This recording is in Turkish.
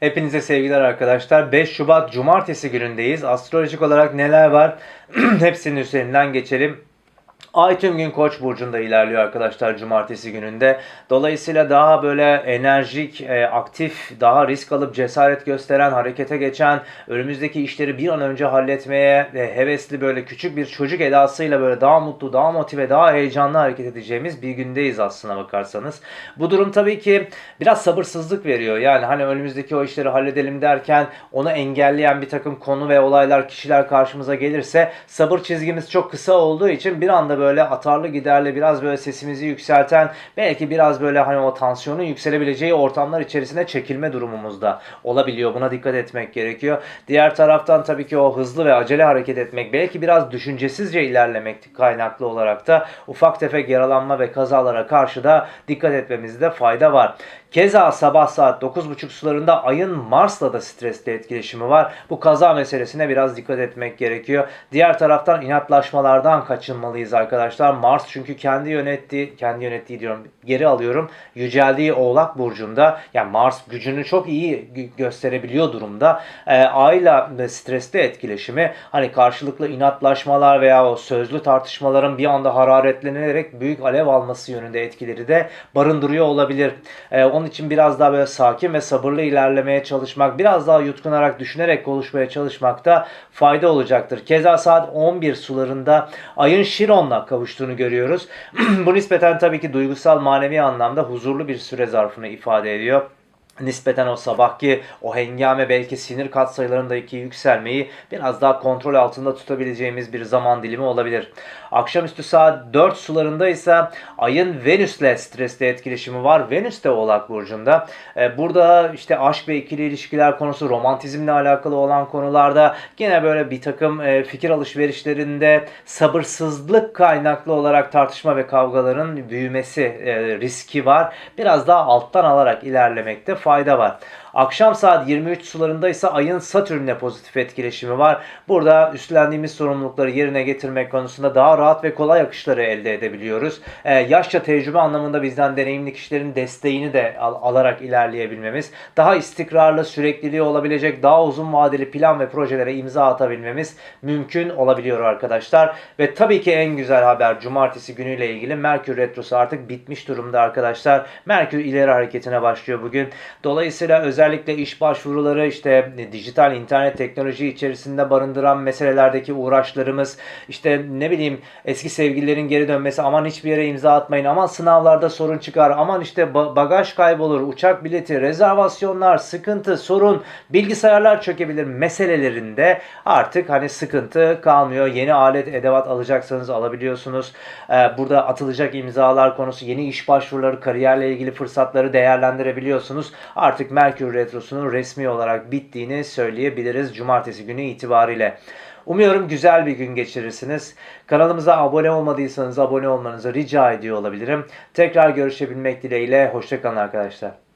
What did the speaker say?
Hepinize sevgiler arkadaşlar. 5 Şubat Cumartesi günündeyiz. Astrolojik olarak neler var? Hepsinin üzerinden geçelim. Ay tüm gün Koç burcunda ilerliyor arkadaşlar cumartesi gününde. Dolayısıyla daha böyle enerjik, e, aktif, daha risk alıp cesaret gösteren, harekete geçen, önümüzdeki işleri bir an önce halletmeye e, hevesli böyle küçük bir çocuk edasıyla böyle daha mutlu, daha motive, daha heyecanlı hareket edeceğimiz bir gündeyiz aslına bakarsanız. Bu durum tabii ki biraz sabırsızlık veriyor. Yani hani önümüzdeki o işleri halledelim derken onu engelleyen bir takım konu ve olaylar, kişiler karşımıza gelirse sabır çizgimiz çok kısa olduğu için bir anda böyle atarlı giderli biraz böyle sesimizi yükselten belki biraz böyle hani o tansiyonun yükselebileceği ortamlar içerisine çekilme durumumuz da olabiliyor. Buna dikkat etmek gerekiyor. Diğer taraftan tabii ki o hızlı ve acele hareket etmek belki biraz düşüncesizce ilerlemek kaynaklı olarak da ufak tefek yaralanma ve kazalara karşı da dikkat etmemizde fayda var. Keza sabah saat 9.30 sularında ayın Mars'la da stresli etkileşimi var. Bu kaza meselesine biraz dikkat etmek gerekiyor. Diğer taraftan inatlaşmalardan kaçınmalıyız arkadaşlar. Mars çünkü kendi yönettiği, kendi yönettiği diyorum geri alıyorum. Yüceldiği Oğlak Burcu'nda yani Mars gücünü çok iyi gö- gösterebiliyor durumda. Ee, ayla stresli etkileşimi hani karşılıklı inatlaşmalar veya o sözlü tartışmaların bir anda hararetlenerek büyük alev alması yönünde etkileri de barındırıyor olabilir. Ee, onun için biraz daha böyle sakin ve sabırlı ilerlemeye çalışmak, biraz daha yutkunarak, düşünerek konuşmaya çalışmakta fayda olacaktır. Keza saat 11 sularında ayın Şiron'la kavuştuğunu görüyoruz. Bu nispeten tabii ki duygusal, manevi anlamda huzurlu bir süre zarfını ifade ediyor nispeten o sabahki o hengame belki sinir katsayılarındaki yükselmeyi biraz daha kontrol altında tutabileceğimiz bir zaman dilimi olabilir. Akşamüstü saat 4 sularında ise ayın Venüs'le stresli etkileşimi var. Venüs de Oğlak Burcu'nda. Ee, Burada işte aşk ve ikili ilişkiler konusu, romantizmle alakalı olan konularda yine böyle bir takım e, fikir alışverişlerinde sabırsızlık kaynaklı olarak tartışma ve kavgaların büyümesi e, riski var. Biraz daha alttan alarak ilerlemekte fayda var. Akşam saat 23 sularında ise ayın Satürn'le pozitif etkileşimi var. Burada üstlendiğimiz sorumlulukları yerine getirmek konusunda daha rahat ve kolay akışları elde edebiliyoruz. Ee, yaşça tecrübe anlamında bizden deneyimli kişilerin desteğini de al- alarak ilerleyebilmemiz, daha istikrarlı, sürekliliği olabilecek daha uzun vadeli plan ve projelere imza atabilmemiz mümkün olabiliyor arkadaşlar. Ve tabii ki en güzel haber cumartesi günüyle ilgili Merkür Retrosu artık bitmiş durumda arkadaşlar. Merkür ileri hareketine başlıyor bugün. Dolayısıyla özellikle iş başvuruları işte e, dijital internet teknoloji içerisinde barındıran meselelerdeki uğraşlarımız işte ne bileyim eski sevgililerin geri dönmesi aman hiçbir yere imza atmayın aman sınavlarda sorun çıkar aman işte ba- bagaj kaybolur uçak bileti rezervasyonlar sıkıntı sorun bilgisayarlar çökebilir meselelerinde artık hani sıkıntı kalmıyor. Yeni alet edevat alacaksanız alabiliyorsunuz. Ee, burada atılacak imzalar konusu yeni iş başvuruları kariyerle ilgili fırsatları değerlendirebiliyorsunuz. Artık Merkür Retrosu'nun resmi olarak bittiğini söyleyebiliriz cumartesi günü itibariyle. Umuyorum güzel bir gün geçirirsiniz. Kanalımıza abone olmadıysanız abone olmanızı rica ediyor olabilirim. Tekrar görüşebilmek dileğiyle. Hoşçakalın arkadaşlar.